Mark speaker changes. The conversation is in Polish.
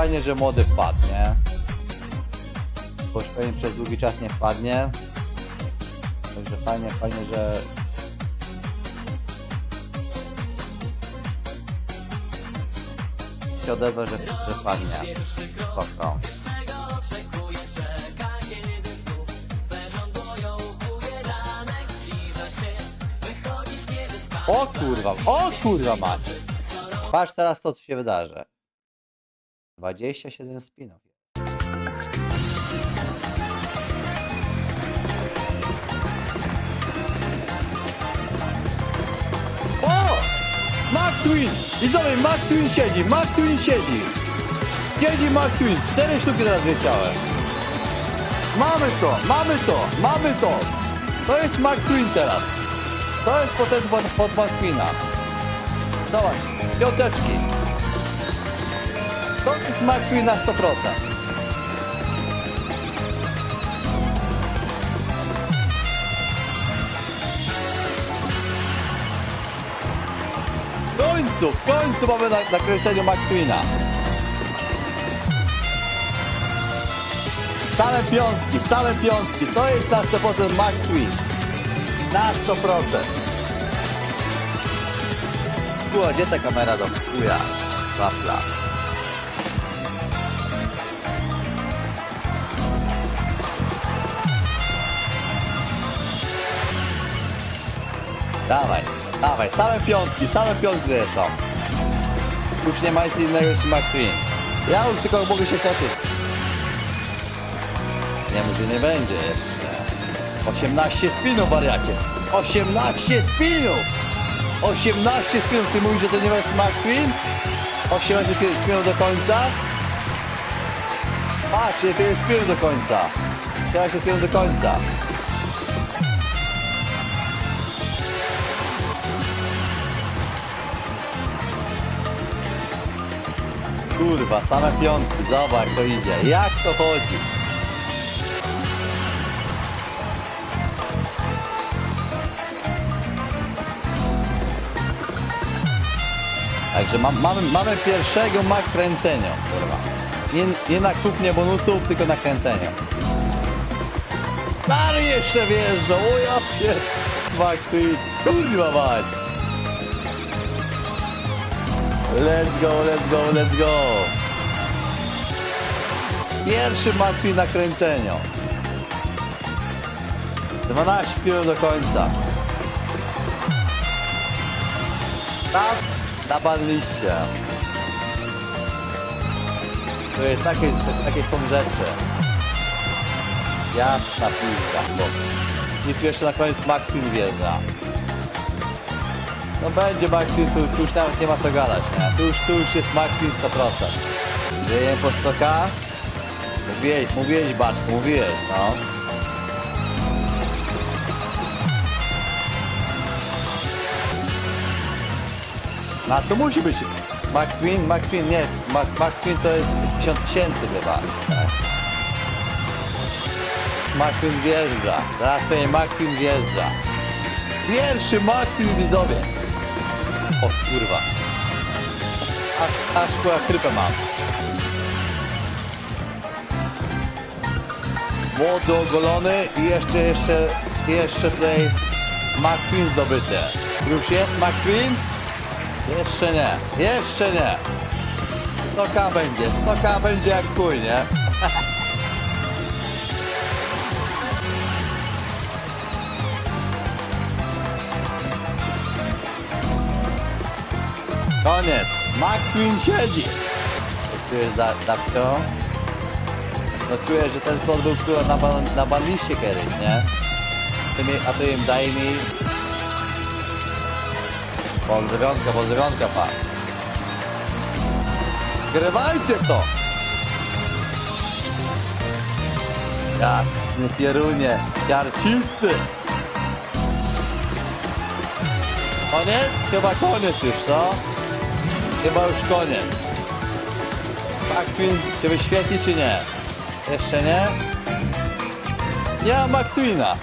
Speaker 1: fajnie, że młody wpadł, nie? Bo pewnie przez długi czas nie wpadnie. Także fajnie, fajnie, że... się odezwa, że, że wpadnie. Spoko. O kurwa, o kurwa macie. Patrz teraz to, co się wydarzy. 27 spinów. O! Max Win! Zobacz, Max Win siedzi, Max Win siedzi. Siedzi Max Win, cztery sztuki teraz wleciałem. Mamy to, mamy to, mamy to. To jest Max Win teraz. To jest potem pod, pod Max Wina. Zobacz, piąteczki. To jest Win na 100%. W końcu, w końcu mamy na, na kręceniu Max Wina. Stałe piątki, stałe piątki. To jest na 100% Max Win. Na 100%. Kurwa, gdzie ta kamera do chuja? Wafla. Dawaj, dawaj, same piątki, same piątki są. Już nie ma nic innego niż Max Win. Ja już tylko mogę się cieszyć. Nie może nie będzie jeszcze. 18 spinów, wariacie. 18 spinów! 18 spinów. Ty mówisz, że to nie jest Max Win? 18 pi- spinów do końca? Patrz, ile to jest spinów do końca. 18 spinów do końca. Kurwa, same piątki. Zobacz, to idzie. Jak to chodzi? Także mam, mamy, mamy pierwszego mak kręcenia, kurwa. Nie, nie na kupnie bonusów, tylko na kręceniu. Stary jeszcze wjeżdża, o ja pier... Max Sweet, kurwa mać. Let's go, let's go, let's go. Pierwszy Max Sweet na kręceniu. 12 km do końca. Tam napadliście. To jest takie, takie są rzeczy. Jasna piłka, bo nic jeszcze na koniec Maxwin wjeżdża. No będzie Maxwin, tu, tu już nawet nie ma co gadać, nie? Tu już, tu już jest Maxwin 100%. Dzieje po 100k? Mówiłeś, mówiłeś Bartku, mówiłeś, no. No to musi być Max Win, Max Win, nie, Ma, Max Win to jest 50 tysięcy chyba. Tak. Max Win wjeżdża, teraz pewnie Max Win wjeżdża. Pierwszy Max Win widzowie. O kurwa. Aż, aż kurwa chrypę mam. Młody ogolony i jeszcze, jeszcze, jeszcze tutaj Max Win zdobyty. Już jest Max Win? Jeszcze nie, jeszcze nie. 100k będzie, 100k będzie jak chuj, nie? Koniec, Max Win siedzi. Czujesz za, Dawko? No czuję, że ten slot był który na, ban- na banliście kiedyś, nie? Ty mi, a ty im daj mi Pozdrowionka, pozdrowionka, pa. Grywajcie to! Jasny pierunie, jarcisty. Koniec? Chyba koniec już, co? Chyba już koniec. Maxwin cię wyświetli czy nie? Jeszcze nie? Nie ma Maxwina.